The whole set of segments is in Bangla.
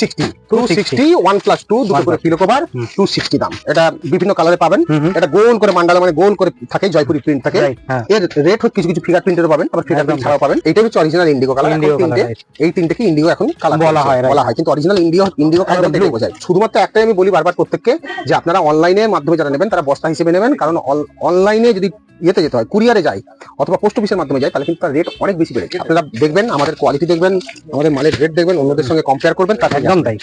Sixty two sixty one plus two দুটো করে plus pillow cover two sixty দাম। এটা বিভিন্ন কালারে পাবেন। এটা গোল করে মান্ডালা মানে গোল করে থাকে জয়পুরি প্রিন্ট থাকে। হ্যাঁ। এর রেট হচ্ছে কিছু কিছু ফিগার প্রিন্টের পাবেন আবার ফিগার প্রিন্ট ছাড়াও পাবেন। এটা হচ্ছে অরিজিনাল ইন্ডিগো কালার তিনটে. এই তিনটেকে ইন্ডিগো এখন কালার বলা হয়, বলা হয়। কিন্তু অরিজিনাল ইন্ডিগো ইন্ডিগো কালার দেখে বোঝায়। শুধুমাত্র একটাই আমি বলি বারবার প্রত্যেককে যে আপনারা অনলাইনের মাধ্যমে যারা নেবেন তারা বস্তা হিসেবে নেবেন। কারণ অনলাইনে যদি ইয়েতে যেতে হয় কুরিয়ারে যায় অথবা পোস্ট অফিসের মাধ্যমে যায় তাহলে কিন্তু তার রেট অনেক বেশি বেড়েছে। আপনারা দেখবেন আমাদের কোয়ালিটি দেখবেন আমাদের মালের রেট দেখবেন অন্যদের সঙ্গে কম্পেয়ার করবেন তারপর একদম তাই।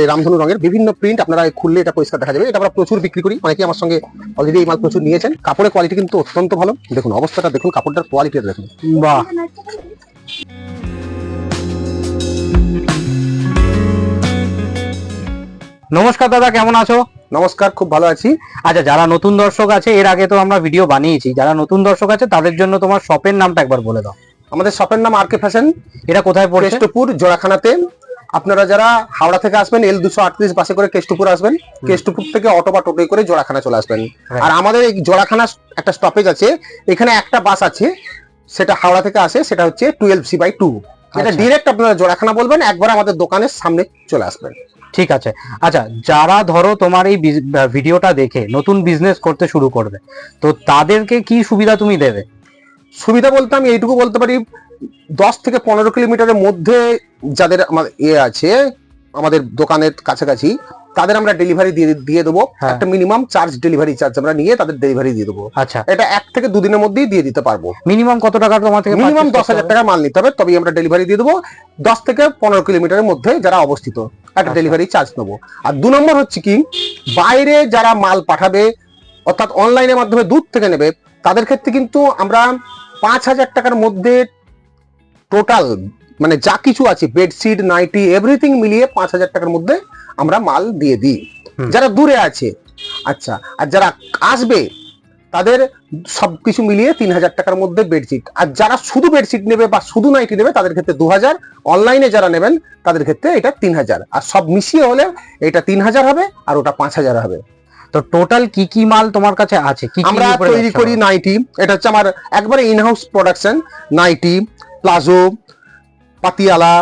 এই রামধনু রঙের বিভিন্ন প্রিন্ট আপনারা খুললে এটা পরিষ্কার দেখা যাবে। এটা আমরা প্রচুর বিক্রি করি অনেকে আমার সঙ্গে অলরেডি এই মাল প্রচুর নিয়েছেন। কাপড়ের কোয়ালিটি কিন্তু অত্যন্ত ভালো। দেখুন অবস্থাটা দেখুন কাপড়টার কোয়ালিটি দেখুন। বাহ। নমস্কার দাদা কেমন আছো? নমস্কার খুব ভালো আছি। আচ্ছা যারা নতুন দর্শক আছে এর আগে তো আমরা ভিডিও বানিয়েছি। যারা নতুন দর্শক আছে তাদের জন্য তোমার শপের নামটা একবার বলে দাও। আমাদের শপের নাম আর কে ফ্যাশন এটা কোথায় পড়ছে? কেষ্টপুর জোড়াখানাতে। আপনারা যারা হাওড়া থেকে আসবেন এল দুশো আটত্রিশ বাসে করে কেষ্টপুর আসবেন। কেষ্টপুর থেকে অটো বা টোটোয় করে জোড়াখানা চলে আসবেন। আর আমাদের এই জোড়াখানা একটা স্টপেজ আছে। এখানে একটা বাস আছে। সেটা হাওড়া থেকে আসে সেটা হচ্ছে টুয়েলভ সি বাই টু এটা আচ্ছা। ডিরেক্ট আপনারা জোড়াখানা বলবেন একবার আমাদের দোকানের সামনে চলে আসবেন। ঠিক আছে। আচ্ছা যারা ধরো তোমার এই ভিডিওটা দেখে নতুন বিজনেস করতে শুরু করবে তো তাদেরকে কি সুবিধা তুমি দেবে? সুবিধা বলতে আমি এইটুকু বলতে পারি দশ থেকে পনেরো কিলোমিটারের মধ্যে যাদের আমার ইয়ে আছে আমাদের দোকানের কাছাকাছি তাদের আমরা ডেলিভারি দিয়ে দিয়ে দেবো। হ্যাঁ। একটা মিনিমাম চার্জ ডেলিভারি চার্জ আমরা নিয়ে তাদের ডেলিভারি দিয়ে দেবো। আচ্ছা। এটা এক থেকে দুদিনের মধ্যেই দিয়ে দিতে পারব। মিনিমাম কত টাকা তোমার থেকে মিনিমাম দশ হাজার টাকা মাল নিতে হবে তবেই আমরা ডেলিভারি দিয়ে দেবো। দশ থেকে পনেরো কিলোমিটারের মধ্যে যারা অবস্থিত। একটা আচ্ছা। ডেলিভারি চার্জ নেব। আর দু নম্বর হচ্ছে কি বাইরে যারা মাল পাঠাবে অর্থাৎ অনলাইনের মাধ্যমে দূর থেকে নেবে তাদের ক্ষেত্রে কিন্তু আমরা পাঁচ হাজার টাকার মধ্যে টোটাল মানে যা কিছু আছে বেডশিট নাইটি এভরিথিং মিলিয়ে পাঁচ হাজার টাকার মধ্যে আমরা মাল দিয়ে দিই। যারা দূরে আছে আচ্ছা আর যারা আসবে তাদের সব কিছু মিলিয়ে তিন হাজার টাকার মধ্যে বেডশিট আর যারা শুধু বেডশিট নেবে বা শুধু নাইটি নেবে তাদের ক্ষেত্রে দু হাজার। অনলাইনে যারা নেবেন তাদের ক্ষেত্রে এটা তিন হাজার। আর সব মিশিয়ে হলে এটা তিন হাজার হবে আর ওটা পাঁচ হাজার হবে। তো টোটাল কি কি মাল তোমার কাছে আছে? কি কি আমরা তৈরি করি নাইটি এটা হচ্ছে আমার একবারে in house production nighty palazzo Patiala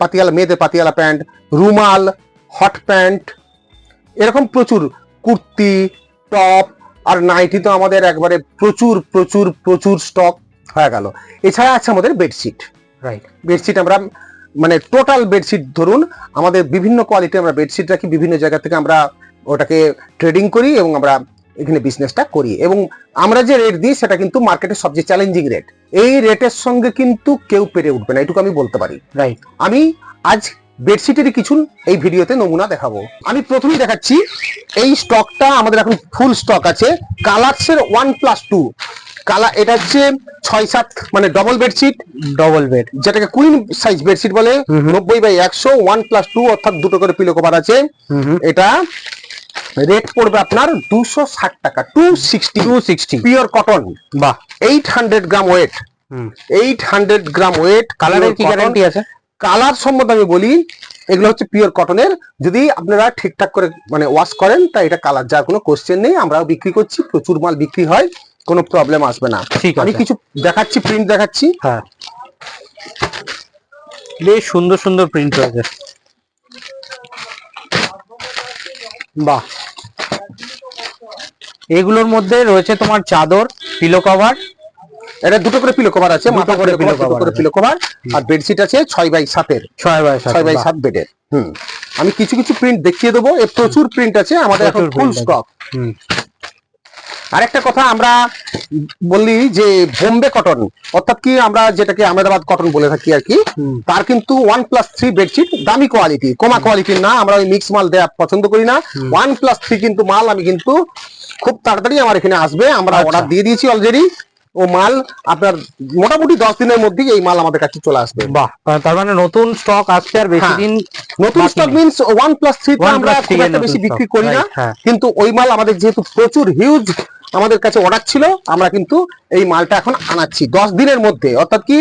Patiala মেয়েদের পাতিয়ালা প্যান্ট রুমাল হট প্যান্ট এরকম প্রচুর কুর্তি টপ আর নাইটি তো আমাদের একবারে প্রচুর প্রচুর প্রচুর স্টক হয়ে গেল। এছাড়া আছে আমাদের বেডশিট রাইট বেডশিট আমরা মানে টোটাল বেডশিট ধরুন আমাদের বিভিন্ন কোয়ালিটি আমরা বেডশিট রাখি বিভিন্ন জায়গা থেকে আমরা ওটাকে ট্রেডিং করি এবং আমরা এখানে বিজনেসটা করি। এবং আমরা যে রেট দিই সেটা কিন্তু মার্কেটের সবচেয়ে চ্যালেঞ্জিং রেট এই রেটের সঙ্গে কিন্তু কেউ পেরে উঠবে না এটুকু আমি বলতে পারি। রাইট আমি আজ বেডশিটেরই কিছু এই ভিডিওতে নমুনা দেখাবো। আমি প্রথমেই দেখাচ্ছি এই স্টকটা আমাদের এখন ফুল স্টক আছে। কালার্সের ওয়ান প্লাস টু কালার এটা হচ্ছে ছয় সাত মানে ডবল বেডশিট ডবল বেড যেটাকে কুইন সাইজ বেডশিট বলে। নব্বই বাই একশো ওয়ান প্লাস টু অর্থাৎ দুটো করে পিলো কভার আছে। এটা রেট পড়বে আপনার দুশো ষাট টাকা two sixty two sixty pure cotton বাহ। Eight hundred gram weight eight hundred gram weight কালারের কি গ্যারান্টি আছে? কালার সম্বন্ধে আমি বলি এগুলো হচ্ছে পিওর কটনের যদি আপনারা ঠিকঠাক করে মানে ওয়াশ করেন তা এটা কালার যার কোনো কোশ্চেন নেই আমরাও বিক্রি করছি প্রচুর মাল বিক্রি হয় কোনো প্রবলেম আসবে না। ঠিক আমি কিছু দেখাচ্ছি প্রিন্ট দেখাচ্ছি। হ্যাঁ। বেশ সুন্দর সুন্দর প্রিন্ট রয়েছে বাহ। এগুলোর মধ্যে রয়েছে তোমার চাদর পিলো কভার এটা দুটো করে পিলো কভার আছে মাথা করে পিলো cover করে পিলো কভার আর বেডশিট আছে ছয় বাই সাতের ছয় বাই ছয় বাই। সাত বেডের হুম। আমি কিছু কিছু প্রিন্ট দেখিয়ে দেবো এর প্রচুর প্রিন্ট আছে আমাদের এখন ফুল স্টক হুম, আরেকটা কথা আমরা বললি যে বোম্বে কটন অর্থাৎ কি আমরা যেটাকে আহমেদাবাদ কটন বলে থাকি আর কি। তার কিন্তু ওয়ান প্লাস থ্রি বেডশিট দামি কোয়ালিটি কমা কোয়ালিটির না আমরা ওই মিক্স মাল দেওয়া পছন্দ করি না। ওয়ান প্লাস থ্রি কিন্তু মাল আমি কিন্তু খুব তাড়াতাড়ি আমার এখানে আসবে আমরা আচ্ছা। অর্ডার দিয়ে দিয়েছি অলরেডি ও মাল আপনার মোটামুটি দশ দিনের মধ্যেই এই মাল আমাদের কাছে চলে আসবে। বাহ তার মানে নতুন স্টক আসছে আর বেশি হ্যাঁ। দিন নতুন stock means one plus three আমরা খুব একটা বেশি বিক্রি করি না। হ্যাঁ। কিন্তু ওই মাল আমাদের যেহেতু প্রচুর হিউজ আমাদের কাছে অর্ডার ছিল আমরা কিন্তু এই মালটা এখন আনাচ্ছি দশ দিনের মধ্যে। অর্থাৎ কি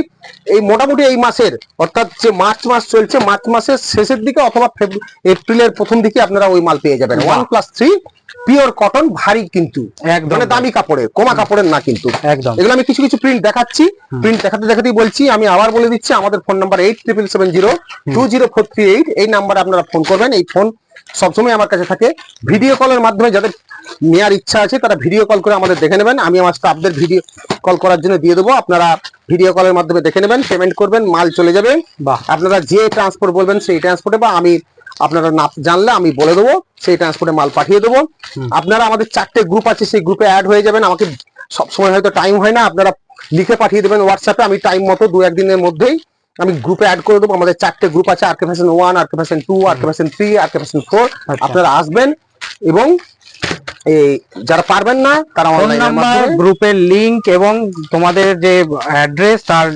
এই মোটামুটি এই মাসের অর্থাৎ যে মার্চ মাস চলছে মার্চ মাসের শেষের দিকে অথবা এপ্রিলের প্রথম দিকে আপনারা ওই মাল পেয়ে যাবেন। One plus three pure cotton ভারী কিন্তু একদম মানে দামি কাপড়ের কোমা কাপড়ের না কিন্তু। একদম। এগুলো আমি কিছু কিছু প্রিন্ট দেখাচ্ছি। প্রিন্ট দেখাতে দেখাতেই বলছি আমি আবার বলে দিচ্ছি আমাদের phone number eight triple seven zero two zero four three eight এই নাম্বারে আপনারা ফোন করবেন। এই ফোন সবসময় আমার কাছে থাকে। ভিডিও কলের মাধ্যমে যাদের নেওয়ার ইচ্ছা আছে তারা ভিডিও কল করে আমাদের দেখে নেবেন। আমি আমার স্টাফদের ভিডিও কল করার জন্য দিয়ে দেবো। আপনারা ভিডিও কলের মাধ্যমে দেখে নেবেন পেমেন্ট করবেন মাল চলে যাবে। বাহ। আপনারা যে ট্রান্সপোর্ট বলবেন সেই ট্রান্সপোর্টে বা আমি আপনারা না জানলে আমি বলে দেবো সেই ট্রান্সপোর্টে মাল পাঠিয়ে দেবো। আপনারা আমাদের চারটে গ্রুপ আছে সেই গ্রুপে অ্যাড হয়ে যাবেন। আমাকে সবসময় হয়তো টাইম হয় না আপনারা লিখে পাঠিয়ে দেবেন হোয়াটসঅ্যাপে আমি টাইম মতো দু একদিনের মধ্যেই আমি গ্রুপে অ্যাড করে দেবো। আমাদের চারটে গ্রুপ আছে R K version one R K version two R K version three R K version four. আপনারা আসবেন এবং এই যারা পারবেন না তারা নাম্বার গ্রুপের লিংক এবং তোমাদের যে অ্যাড্রেস তার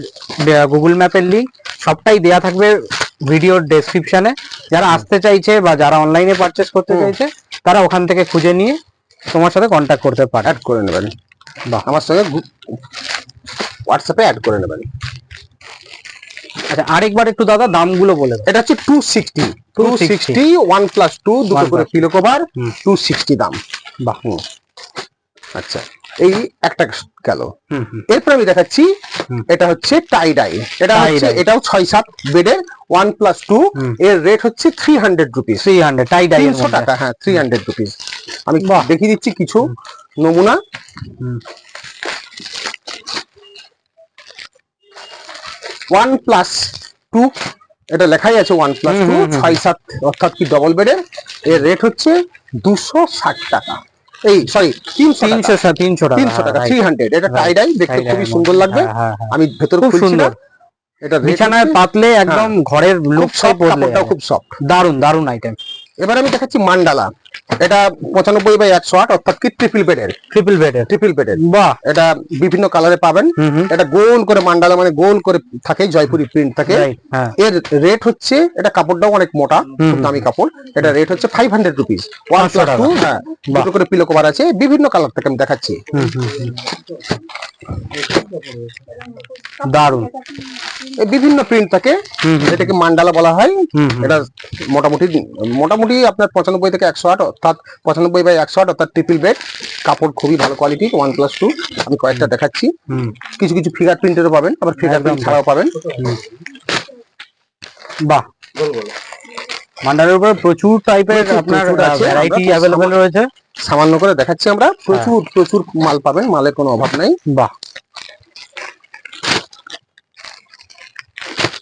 গুগল ম্যাপের লিংক সবটাই দেয়া থাকবে। ভিডিওর ডেসক্রিপশনে যারা আসতে চাইছে বা যারা অনলাইনে পারচেস করতে চাইছে তারা ওখান থেকে খুঁজে নিয়ে তোমার সাথে কন্ট্যাক্ট করতে পারে। অ্যাড করে নেবেন। বাহ। আমার সঙ্গে হোয়াটসঅ্যাপে অ্যাড করে নেবেন। আচ্ছা আরেকবার একটু দাদা দামগুলো বলে এটা হচ্ছে two sixty two sixty one plus two দুটো করে কিলো কভার টু সিক্সটি দাম। বাহ। আচ্ছা এই একটা গেল। এরপর আমি দেখাচ্ছি এটা হচ্ছে টাই ডাই এটা হচ্ছে এটাও ছয় সাত বেডের ওয়ান প্লাস টু এর রেট হচ্ছে three hundred rupees three hundred tie dye তিনশো টাকা হ্যাঁ থ্রি হান্ড্রেড রুপিস আমি। দেখিয়ে দিচ্ছি কিছু নমুনা। ওয়ান প্লাস টু এটা লেখাই আছে ওয়ান প্লাস টু। ছয় সাত অর্থাৎ কি ডবল বেডের এর রেট হচ্ছে দুশো ষাট টাকা। এই সরি তিনশো তিনশো তিনশো টাকা তিনশো টাকা থ্রি হান্ড্রেড এটা. দেখতে খুবই সুন্দর লাগবে। হ্যাঁ, হ্যাঁ, হ্যাঁ। আমি ভেতর খুব সুন্দর। এটা বিছানায় পাতলে একদম ঘরের খুব সফট দারুণ দারুণ আইটেম এবার আমি দেখাচ্ছি মান্ডালা। এটা পঁচানব্বই বাই একশো আট অর্থাৎ কি ট্রিপল বেডের ট্রিপল বেডের ট্রিপল বেডের বাহ। এটা বিভিন্ন কালারে পাবেন। এটা গোল করে মান্ডালা মানে গোল করে থাকে জয়পুরি প্রিন্ট থাকে। হ্যাঁ। এর রেট হচ্ছে এটা কাপড়টাও অনেক মোটা দামি কাপড়। এটা রেট হচ্ছে five hundred rupees one plus two হ্যাঁ। দুটো করে পিলো কভার আছে বিভিন্ন কালার থেকে আমি দেখাচ্ছি। দারুণ বিভিন্ন প্রিন্ট থাকে। এটাকে মান্ডালা বলা হয়। এটা মোটামুটি মোটামুটি আপনার পঁচানব্বই থেকে একশো আট অর্থাৎ পঁচানব্বই বাই একশো আট অর্থাৎ ট্রিপল বেড কাপড় খুবই ভালো কোয়ালিটি ওয়ান প্লাস টু আমি কয়েকটা দেখাচ্ছি। কিছু কিছু ফিগার প্রিন্টেরও পাবেন আবার ফিগার প্রিন্ট ছাড়াও পাবেন। বাহ! মান্ডারের উপরে প্রচুর টাইপের আপনার ভ্যারাইটি অ্যাভেলেবেল রয়েছে। সামান্য করে দেখাচ্ছি আমরা। প্রচুর প্রচুর মাল পাবেন মালের কোনো অভাব নাই। বাহ।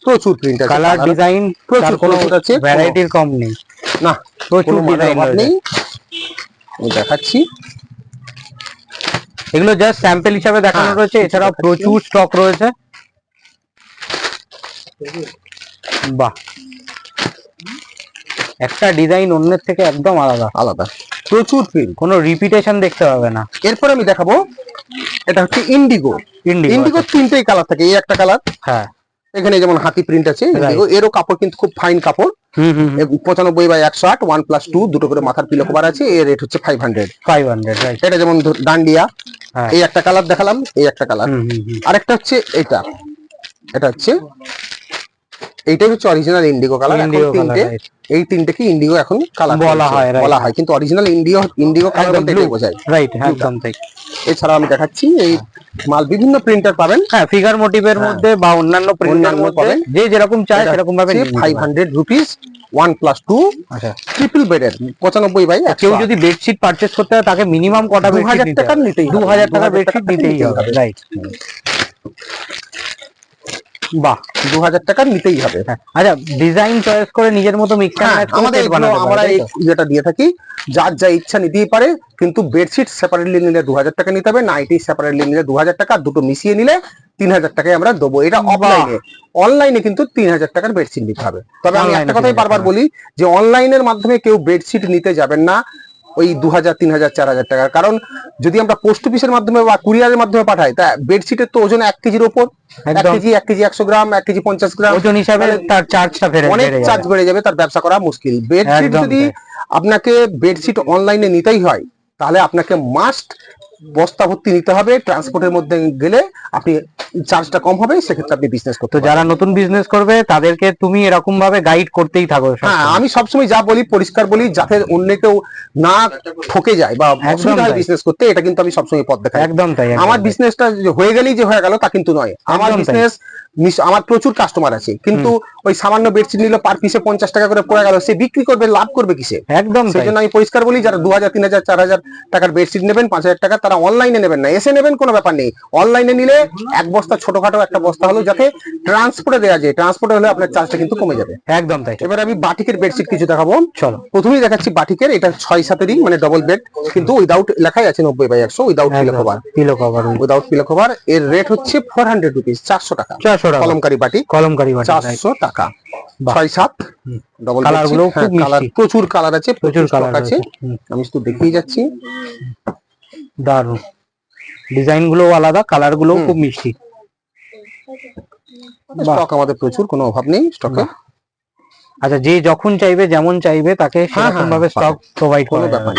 প্রচুর প্রিন্ট আছে কালার ডিজাইন প্রচুর, কোনো আছে, ভ্যারাইটির কম নেই। না প্রচুর ডিজাইন নেই। দেখাচ্ছি। এগুলো জাস্ট স্যাম্পল হিসাবে দেখানো হ্যাঁ, রয়েছে এছাড়াও প্রচুর স্টক রয়েছে। বাহ। একটা ডিজাইন অন্যের থেকে একদম আলাদা। আলাদা। প্রচুর প্রিন্ট কোনো রিপিটেশন দেখতে পাবে না। এরপর আমি দেখাবো এটা হচ্ছে ইন্ডিগো ইন্ডিগো ইন্ডিগো তিনটেই কালার থাকে এই একটা কালার হ্যাঁ। এখানে যেমন হাতি প্রিন্ট আছে ইন্ডিগো এরও কাপড় কিন্তু খুব ফাইন কাপড়। পঁচানব্বই বাই একশো আট ওয়ান প্লাস টু দুটো করে মাথার পিলো কভার আছে এর রেট হচ্ছে ফাইভ হান্ড্রেড ফাইভ হান্ড্রেড এটা যেমন ডান্ডিয়া হ্যাঁ। এই একটা কালার দেখালাম এই একটা কালার আরেকটা হচ্ছে এটা। এটা হচ্ছে এইটাই হচ্ছে অরিজিনাল ইন্ডিগো কালার Indigo তিনটে. এই তিনটেকে ইন্ডিগো এখন কালার বলা হয়, বলা হয়। কিন্তু অরিজিনাল ইন্ডিগো ইন্ডিগো কালার বলতে এটাই বোঝায়। রাইট একদম তাই এছাড়াও আমি দেখাচ্ছি এই মাল বিভিন্ন প্রিন্টার পাবেন। হ্যাঁ ফিগার মোটিভের হ্যাঁ। মধ্যে বা অন্যান্য প্রিন্টের মধ্যে পাবেন। যে যেরকম চায় সেরকম ভাবে নিয়ে নিতে ফাইভ পারে। Hundred rupees one plus two আচ্ছা ট্রিপল বেডের পঁচানব্বই বাই কেউ যদি বেডশিট পারচেস করতে হয় তাকে মিনিমাম কটা দু হাজার টাকার নিতেই দু হাজার হাজার বেডশিট নিতেই হবে। রাইট বাহ দু হাজার টাকার নিতেই হবে। হ্যাঁ। আচ্ছা ডিজাইন চয়েস করে নিজের মতো হ্যাঁ আমাদের আমরা যেটা দিয়ে থাকি যার যা ইচ্ছা নিতেই পারে কিন্তু বেডশিট সেপারেটলি নিলে দু হাজার টাকা নিতে হবে নাইটি সেপারেটলি নিলে দু হাজার টাকা দুটো মিশিয়ে নিলে তিন হাজার টাকায় আমরা দেবো। এটা। অফলাইনে অনলাইনে কিন্তু তিন হাজার টাকার বেডশিট নিতে হবে। তবে আমি একটা কথাই বারবার বলি যে অনলাইনের মাধ্যমে কেউ বেডশিট নিতে যাবেন না। ওই দু হাজার তিন হাজার চার হাজার টাকার। কারণ যদি আমরা পোস্ট অফিসের মাধ্যমে বা কুরিয়ারের মাধ্যমে পাঠাই তা বেডশিটের তো ওজন এক কেজির ওপর। এক কেজি এক কেজি একশো গ্রাম এক কেজি পঞ্চাশ গ্রাম। ওজন হিসাবে তার চার্জটা বেড়ে অনেক চার্জ বেড়ে যাবে তার ব্যবসা করা মুশকিল। বেডশিট যদি আপনাকে বেডশিট অনলাইনে নিতেই হয় তাহলে আপনাকে মাস্ট বস্তা ভর্তি নিতে হবে ট্রান্সপোর্টের মধ্যে গেলে আপনি চার্জটা কম হবে সেক্ষেত্রে আপনি বিজনেস করতে যারা নতুন বিজনেস করবে তাদেরকে তুমি এরকম ভাবে গাইড করতেই থাকো হ্যাঁ আমি সবসময় যা বলি পরিষ্কার বলি যাতে অন্য কেউ না ঠকে যায় বা অসুবিধা হয় বিজনেস করতে এটা কিন্তু আমি সবসময় পথ দেখাই। একদম তাই আমার বিজনেসটা হয়ে গেলেই যে হয়ে গেল তা কিন্তু নয়। আমার। বিজনেস আমার প্রচুর কাস্টমার আছে। কিন্তু ওই সামান্য বেডশিট নিল পার পিসে পঞ্চাশ টাকা করে পড়ে গেল সে বিক্রি করবে লাভ করবে কিসে? একদম সেই জন্য আমি পরিষ্কার বলি যারা দু হাজার তিন হাজার চার হাজার টাকার বেডশিট নেবেন পাঁচ হাজার টাকা তারা অনলাইনে নেবেন না। এসে নেবেন কোনো ব্যাপার নেই। অনলাইনে নিলে এক বস্তা ছোটখাটো একটা বস্তা হলো যাতে ট্রান্সপোর্টে দেওয়া যায়। ট্রান্সপোর্টে হলে আপনার চার্জটা কিন্তু কমে যাবে। একদম তাই। এবার আমি বাটিকের বেডশিট কিছু দেখাবো। চলো। প্রথমেই দেখাচ্ছি বাটিকের এটা ছয় সাতেরই মানে ডবল বেড কিন্তু উইদাউট লেখাই আছে নব্বই বাই একশো without pillow cover pillow cover without pillow cover এর রেট হচ্ছে ফোর হান্ড্রেড রুপিস চারশো টাকা। চারশো টাকা। কলমকারি বাটি। কলমকারি বাটি চারশো টাকা। বাহ। ছয় সাত ডবল কালার প্রচুর কালার আছে প্রচুর কালার আছে। আমি শুধু দেখিয়ে যাচ্ছি। দারুণ। ডিজাইনগুলো আলাদা কালারগুলো খুব মিষ্টি। স্টক আমাদের প্রচুর কোনো অভাব নেই স্টকে আচ্ছা যে যখন চাইবে যেমন চাইবে তাকে হ্যাঁ, সেরকম ভাবে হ্যাঁ, স্টক প্রোভাইড করা ব্যাপার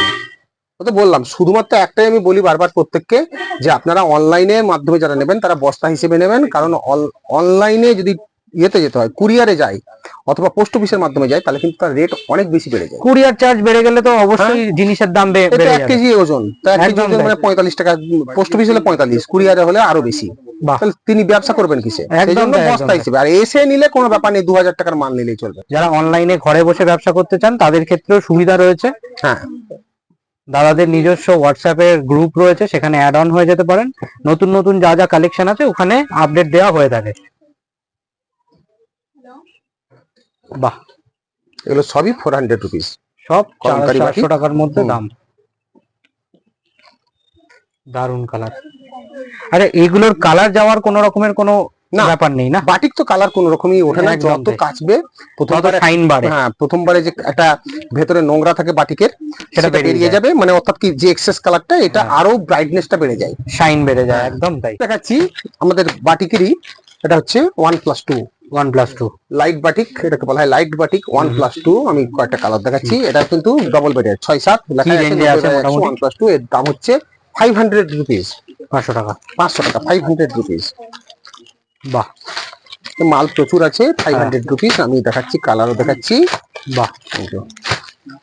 তো বললাম শুধুমাত্র একটাই আমি বলি বারবার প্রত্যেককে যে আপনারা অনলাইনের মাধ্যমে যারা নেবেন তারা বস্তা হিসেবে নেবেন। কারণ অনলাইনে যদি ইয়েতে যেতে হয় কুরিয়ারে যায় অথবা পোস্ট অফিসের মাধ্যমে যায় তাহলে কিন্তু তার রেট অনেক বেশি বেড়ে যায়। কুরিয়ার চার্জ বেড়ে গেলে তো অবশ্যই জিনিসের দাম বেড়ে এক যাবে। কেজি ওজন তা এক কেজি ওজন মানে পঁয়তাল্লিশ টাকা পোস্ট অফিস হলে পঁয়তাল্লিশ কুরিয়ারে হলে আরও বেশি। তাহলে তিনি ব্যবসা করবেন কিসে? একদম জন্য বস্তা হিসেবে। আর এসে নিলে কোনো ব্যাপার নেই দু হাজার টাকার মাল নিলেই চলবে। যারা অনলাইনে ঘরে বসে ব্যবসা করতে চান তাদের ক্ষেত্রেও সুবিধা রয়েছে। হ্যাঁ। দাদাদের নিজস্ব হোয়াটসঅ্যাপের গ্রুপ রয়েছে সেখানে অ্যাড অন হয়ে যেতে পারেন। নতুন নতুন যা যা কালেকশন আছে ওখানে আপডেট দেওয়া হয়ে থাকে। বাহ। এগুলো সবই ফোর হান্ড্রেড রুপিস সব চারশো টাকার মধ্যে দাম। দারুণ কালার আরে এগুলোর কালার যাওয়ার কোনো রকমের কোনো না। ব্যাপার নেই না? বাটিক তো কালার কোন রকমই ওঠে না যত। কাচবে প্রথমবারে শাইন বাড়ে। হ্যাঁ প্রথমবারে যে একটা ভেতরে নোংরা থাকে বাটিকের সেটা বেরিয়ে যাবে মানে অর্থাৎ কি যে এক্সেস কালারটা এটা হ্যাঁ। আরও ব্রাইটনেসটা বেড়ে যায়। শাইন বেড়ে যায় একদম তাই। দেখাচ্ছি আমাদের বাটিকেরই এটা হচ্ছে one plus two one plus two light batik এটাকে বলা হয় light batik one plus two আমি কয়েকটা কালার দেখাচ্ছি। এটা কিন্তু ডবল বেডের ছয় সাত? ওয়ান প্লাস টু এর দাম হচ্ছে ফাইভ হান্ড্রেড রুপিস পাঁচশো টাকা পাঁচশো টাকা ফাইভ হান্ড্রেড রুপিস বাহ। মাল প্রচুর আছে ফাইভ। হান্ড্রেড রুপিস আমি দেখাচ্ছি কালারও দেখাচ্ছি। বাহ।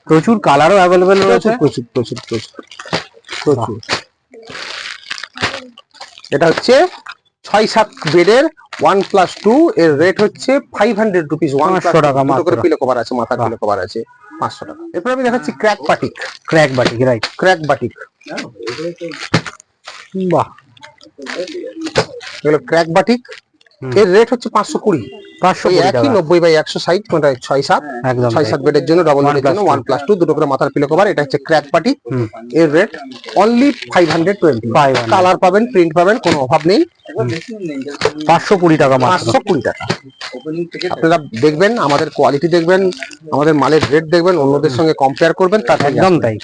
প্রচুর কালারও অ্যাভেলেবেল রয়েছে? প্রচুর প্রচুর প্রচুর প্রচুর। প্রচুর এটা হচ্ছে ছয় সাত বেডের ওয়ান প্লাস টু এর রেট হচ্ছে ফাইভ হান্ড্রেড রুপিস ওয়ান টাকা করে। পিলো কভার আছে মাথা পিলো কভার আছে পাঁচশো টাকা। এরপর আমি দেখাচ্ছি crack batik crack batik right crack batik বাহ। এগুলো ক্র্যাক বাটিক। এর রেট হচ্ছে পাঁচশো কুড়ি। পাঁচশো একই নব্বই বাই একশো সাইজ মানে ছয় সাত। ছয় সাত বেডের জন্য ডবল বেডের জন্য ওয়ান প্লাস টু দুটো করে মাথার পিলো কভার এটা হচ্ছে ক্র্যাক হুম। এর rate only five hundred twenty colour পাবেন প্রিন্ট পাবেন কোনো অভাব নেই। পাঁচশো কুড়ি টাকা মাত্র। পাঁচশো কুড়ি টাকা। আপনারা দেখবেন আমাদের কোয়ালিটি দেখবেন আমাদের মালের রেট দেখবেন অন্যদের সঙ্গে কম্পেয়ার করবেন তারপর একদম তাই।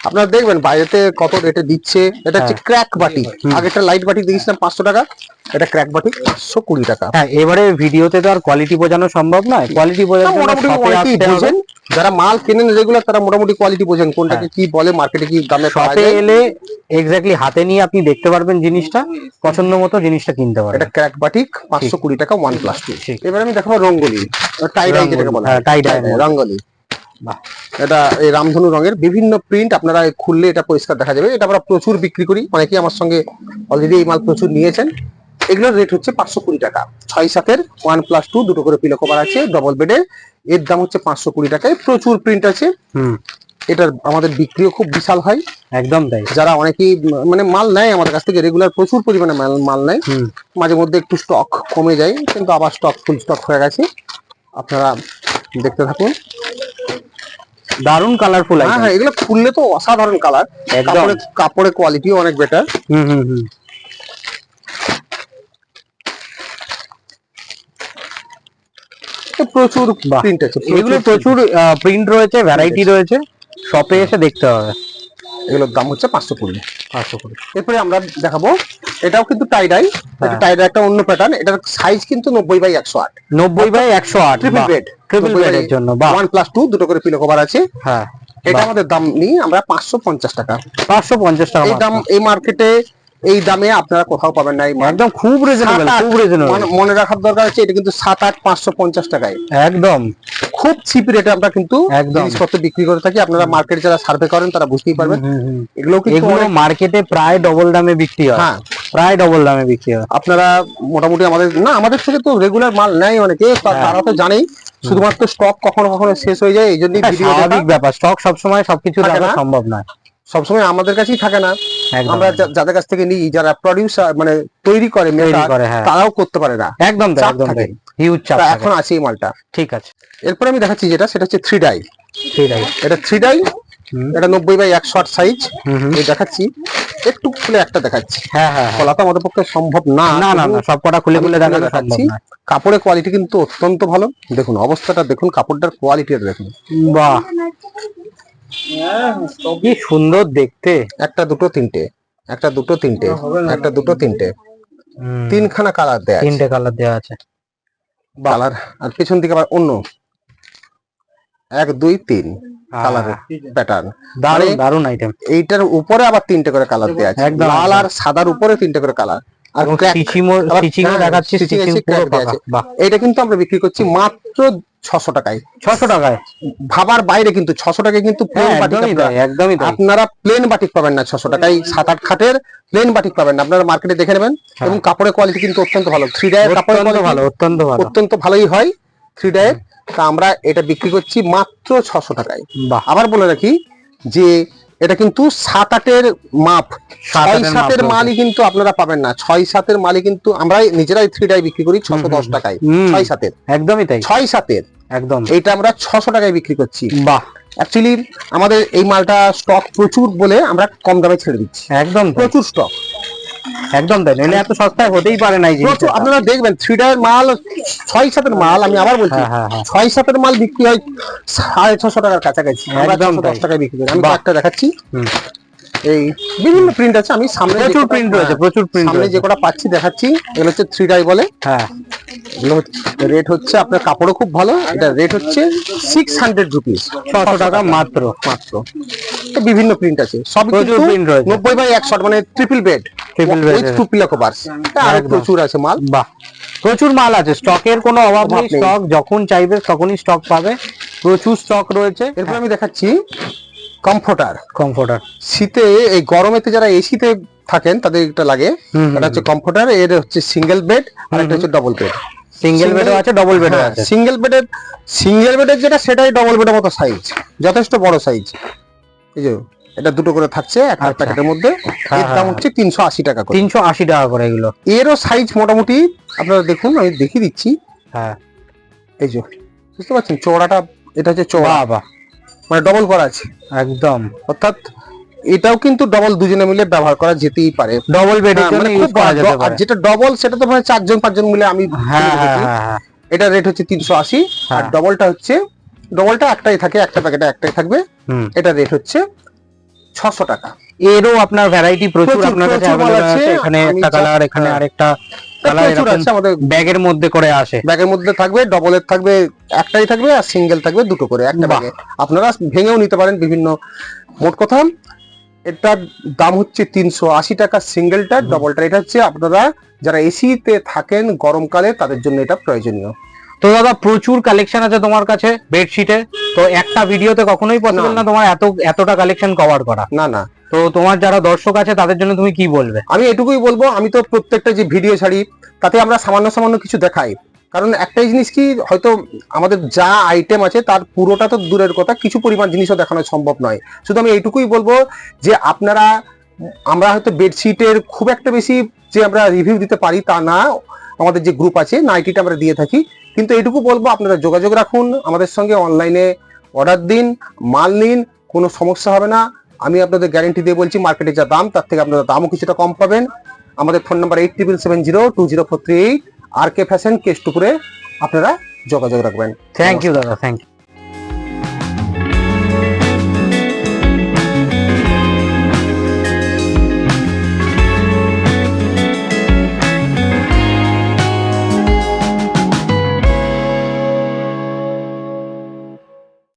আপনারা দেখবেন বাইরেতে কত রেটে দিচ্ছে। এটা হচ্ছে হ্যাঁ। ক্র্যাক বাটি। আগেটা লাইট বাটি দিয়েছিলাম পাঁচশো টাকা এটা ক্র্যাক বাটি পাঁচশো কুড়ি টাকা। হ্যাঁ এবারে ভিডিওতে তো আর কোয়ালিটি বোঝানো সম্ভব নয়। কোয়ালিটি মোটামুটি বোঝেন। যারা মাল কেনেন রেগুলার তারা মোটামুটি কোয়ালিটি বোঝেন কোনটাকে কি বলে মার্কেটে কি দামে শপে এলে এক্স্যাক্টলি হাতে নিয়ে আপনি দেখতে পারবেন জিনিসটা পছন্দ মতো জিনিসটা কিনতে পারবেন। এটা ক্র্যাক বাটিক পাঁচশো কুড়ি টাকা ওয়ান প্লাস টু এবার আমি দেখাবো রঙ্গোলি টাই ডাই যেটাকে বলা হ্যাঁ, tie dye। রঙ্গোলি। বাহ। এটা এই রামধনু রঙের বিভিন্ন প্রিন্ট আপনারা খুললে এটা পরিষ্কার দেখা যাবে। এটা আমরা প্রচুর বিক্রি করি। অনেকেই আমার সঙ্গে অলরেডি এই মাল প্রচুর নিয়েছেন। এগুলোর রেট হচ্ছে পাঁচশো কুড়ি টাকা। ছয় সাতের ওয়ান প্লাস টু দুটো করে পিলো কভার আছে ডবল বেডের এর। দাম হচ্ছে পাঁচশো কুড়ি টাকায়। প্রচুর প্রিন্ট আছে। হুম। এটার আমাদের বিক্রিও খুব বিশাল হয়। একদম তাই। যারা অনেকেই মানে মাল নেয় আমাদের কাছ থেকে রেগুলার প্রচুর পরিমাণে মাল মাল নেয়। মাঝে মধ্যে একটু স্টক কমে যায় কিন্তু আবার স্টক ফুল স্টক হয়ে গেছে। আপনারা দেখতে থাকুন। দারুণ কালারফুল হ্যাঁ হ্যাঁ এগুলো খুললে তো অসাধারণ কালার একদম। কাপড়ের কাপড়ের কোয়ালিটিও অনেক বেটার হুম হুম হুম। প্রচুর প্রিন্ট আছে এগুলো প্রচুর প্রিন্ট রয়েছে ভ্যারাইটি রয়েছে। শপে এসে দেখতে হবে। এগুলোর দাম হচ্ছে পাঁচশো কুড়ি। পাঁচশো কুড়ি। এরপরে আমরা দেখাবো এটাও কিন্তু টাইডাই হ্যাঁ। টাইডাই একটা অন্য প্যাটার্ন এটার সাইজ কিন্তু নব্বই বাই একশো আট। নব্বই বাই একশো আট ট্রিপল বেড ট্রিপল বেডের জন্য ওয়ান প্লাস টু দুটো করে পিলো কভার আছে। হ্যাঁ এটা আমাদের দাম নিই আমরা পাঁচশো পঞ্চাশ টাকা। পাঁচশো পঞ্চাশ টাকা এই দাম এই মার্কেটে এই দামে আপনারা কোথাও পাবেন না একদম খুব রিজনেবল খুব রিজনেবল মনে- মনে রাখার দরকার আছে এটা কিন্তু সাত আট পাঁচশো পঞ্চাশ টাকায়। একদম। খুব চিপ রেটে আমরা কিন্তু। জিনিসপত্র বিক্রি করে থাকি। আপনারা মার্কেট যারা সার্ভে করেন তারা বুঝতেই পারবেন। এগুলো কিন্তু মার্কেটে প্রায় ডবল দামে বিক্রি হয়। হ্যাঁ। প্রায় ডবল দামে বিক্রি হয়। আপনারা মোটামুটি আমাদের না আমাদের থেকে তো রেগুলার মাল নেয় অনেকে হ্যাঁ। তারা তো জানেই। শুধুমাত্র স্টক কখনো কখনো শেষ হয়ে যায় এই জন্যই ভিডিও স্বাভাবিক ব্যাপার। স্টক সবসময় সবকিছু রাখা। সম্ভব নয়। সবসময় আমাদের কাছেই থাকে না। আমরা যাদের কাছ থেকে নিই যারা প্রডিউসার মানে তৈরি করে হ্যাঁ। তারাও করতে পারে না। একদম তাই একদম তাই। হিউজ চাপ এখন আছে এই মালটা। ঠিক আছে। এরপর আমি দেখাচ্ছি যেটা সেটা হচ্ছে থ্রি ডাই থ্রি ডাই এটা থ্রি ডাই। এটা নব্বই বাই একশো আট সাইজ। দেখাচ্ছি। একটু খুলে একটা দেখাচ্ছি। হ্যাঁ হ্যাঁ হ্যাঁ। খোলা তো আমাদের পক্ষে সম্ভব না না না না সব কটা খুলে খুলে দেখাচ্ছি। কাপড়ের কোয়ালিটি কিন্তু অত্যন্ত ভালো। দেখুন অবস্থাটা দেখুন কাপড়টার কোয়ালিটিটা দেখুন। বাহ। কি সুন্দর দেখতে। একটা দুটো তিনটে। একটা দুটো তিনটে। একটা দুটো তিনটে। তিনখানা কালার দেয়া আছে। তিনটে কালার দেওয়া আছে। কালার আর পেছন দিকে আবার অন্য। এক দুই তিন। কালারের প্যাটার্ন দারুণ মানে- আইটেম এইটার উপরে আবার তিনটে করে কালার আছে। লাল আর সাদার উপরে তিনটে করে কালার আর হ্যাঁ, দেখাচ্ছে এটা কিন্তু আমরা বিক্রি করছি মাত্র ছশো টাকায়। ছশো টাকায়? ভাবার বাইরে কিন্তু ছশো টাকায় কিন্তু হ্যাঁ একদমই আপনারা- প্লেন বাটিক পাবেন না ছশো টাকায়। সাত আট খাটের প্লেন বাটিক পাবেন না। আপনারা মার্কেটে দেখে নেবেন। এবং কাপড়ের কোয়ালিটি কিন্তু অত্যন্ত ভালো। থ্রি ডায়ের হ্যাঁ। quality ভালো অত্যন্ত ভালো। অত্যন্ত ভালোই হয়। থ্রি ডায়ের তা আমরা এটা বিক্রি করছি মাত্র ছশো টাকায়। বাহ। আবার বলে রাখি যে এটা কিন্তু সাত আটের মাপ। ছয় সাতের মালই কিন্তু আপনারা পাবেন না। ছয় সাতের মালই কিন্তু আমরা নিজেরাই থ্রি ডাই বিক্রি করি ছশো দশ টাকায়। ছয় সাতের। একদমই তাই। ছয় সাতের। একদম। এটা আমরা ছশো টাকায় বিক্রি করছি। বাহ। অ্যাকচুয়ালি আমাদের এই মালটা স্টক প্রচুর বলে আমরা কম দামে ছেড়ে দিচ্ছি। একদম প্রচুর স্টক একদম তাই নইলে এত সস্তায় হতেই পারে না এই জিনিসটা আপনারা দেখবেন থ্রি ডায়ের মাল ছয় সাতের মাল আমি আবার বলছি হ্যাঁ, হ্যাঁ, হ্যাঁ। ছয় সাতের মাল বিক্রি হয় সাড়ে ছশো টাকার কাছাকাছি আমরা একদম দশ টাকায় বিক্রি করি আমি। একটা দেখাচ্ছি। এই বিভিন্ন প্রিন্ট আছে আমি সামনে প্রচুর প্রিন্ট রয়েছে হ্যাঁ, প্রচুর প্রিন্ট সামনে যে কটা পাচ্ছি দেখাচ্ছি এগুলো হচ্ছে থ্রি ডাই বলে। হ্যাঁ। এগুলো রেট হচ্ছে আপনার কাপড়ও খুব ভালো এটা রেট হচ্ছে সিক্স হান্ড্রেড রুপিস ছশো টাকা মাত্র। মাত্র। তো বিভিন্ন প্রিন্ট আছে। সব প্রচুর print রয়েছে। নব্বই বাই একশো মানে ট্রিপল বেড bed এর। টু পিলো কভার্স আর প্রচুর আছে মাল। বাহ। প্রচুর মাল আছে। স্টকের কোনো অভাব নেই। স্টক যখন চাইবে তখনই স্টক পাবে। প্রচুর স্টক রয়েছে। এরপর আমি দেখাচ্ছি। কমফোর্টার কমফোর্টার শীতে এই গরমেতে যারা এসিতে থাকেন তাদের এটা লাগে। এটা হচ্ছে কমফোর্টার এর হচ্ছে সিঙ্গেল বেড আর একটা হচ্ছে ডবল বেড সিঙ্গেল বেডও আছে ডবল বেডও হ্যাঁ, আছে। সিঙ্গেল বেডের সিঙ্গেল বেডের যেটা সেটাই ডবল বেডের মতো সাইজ যথেষ্ট বড় সাইজ এই যে এটা দুটো করে থাকছে একটা আচ্ছা। প্যাকেটের মধ্যে। হ্যাঁ, এর দাম হ্যাঁ। হচ্ছে তিনশো আশি টাকা করে। তিনশো আশি টাকা করে এগুলো। এরও সাইজ মোটামুটি আপনারা দেখুন আমি দেখিয়ে দিচ্ছি। হ্যাঁ। এই যে বুঝতে পারছেন? চওড়াটা এটা হচ্ছে চওড়া। বাহ। মানে ডবল করা আছে। একদম। অর্থাৎ এটাও কিন্তু ডবল দুজনে মিলে ব্যবহার করা যেতেই পারে। ডবল বেডের হ্যাঁ, মানে খুব আর যেটা ডবল সেটা তো মানে চারজন পাঁচজন মিলে আমি হ্যাঁ হ্যাঁ এটা রেট হচ্ছে তিনশো আশি। আর। ডবলটা হচ্ছে ডবলটা একটাই থাকে একটা প্যাকেটে একটাই থাকবে। হুম। এটা রেট হচ্ছে ছশো টাকা। এরও আপনার ভ্যারাইটি প্রচুর আপনার কাছে আছে। এখানে একটা কালার এখানে। আরেকটা ব্যাগের মধ্যে করে আসে। ব্যাগের মধ্যে থাকবে ডবলের থাকবে একটাই থাকবে আর সিঙ্গেল থাকবে দুটো করে একটা ব্যাগে। আপনারা ভেঙেও নিতে পারেন বিভিন্ন। মোট কথা এটার দাম হচ্ছে তিনশো আশি টাকা সিঙ্গেলটা ডবলটা এটা হচ্ছে আপনারা যারা এসিতে থাকেন গরমকালে তাদের জন্য এটা প্রয়োজনীয়। তো দাদা প্রচুর কালেকশন আছে তোমার কাছে বেডশিটের তো একটা ভিডিওতে কখনোই পসিবল। না। তোমার এত এতটা কালেকশন কভার করা। না না। তো তোমার যারা দর্শক আছে, তাদের জন্য তুমি কি বলবে? আমি এটুকুই বলব, আমি তো প্রত্যেকটা যে ভিডিও ছাড়ি, তাতে আমরা সামান্য সামান্য কিছু দেখাই। কারণ একটাই জিনিস কি, হয়তো আমাদের যা আইটেম আছে, তার পুরোটা তো দূরের কথা, কিছু পরিমাণ জিনিসও দেখানো সম্ভব নয়। শুধু আমি এইটুকুই বলব যে আপনারা, আমরা হয়তো বেডশিটের খুব একটা বেশি যে আমরা রিভিউ দিতে পারি তা না, আমাদের যে গ্রুপ আছে, নাইটিটা আমরা দিয়ে থাকি। কিন্তু এইটুকু বলব, আপনারা যোগাযোগ রাখুন, আমাদের সঙ্গে অনলাইনে অর্ডার দিন, মাল নিন, কোনো সমস্যা হবে না। আমি আপনাদের গ্যারেন্টি দিয়ে বলছি মার্কেটে যা দাম, তার থেকে আপনারা দামও কিছুটা কম পাবেন। আমাদের phone number eight triple seven zero two zero four three eight R K fashion কেষ্টুপুরে আপনারা যোগাযোগ রাখবেন। থ্যাংক ইউ দাদা থ্যাংক ইউ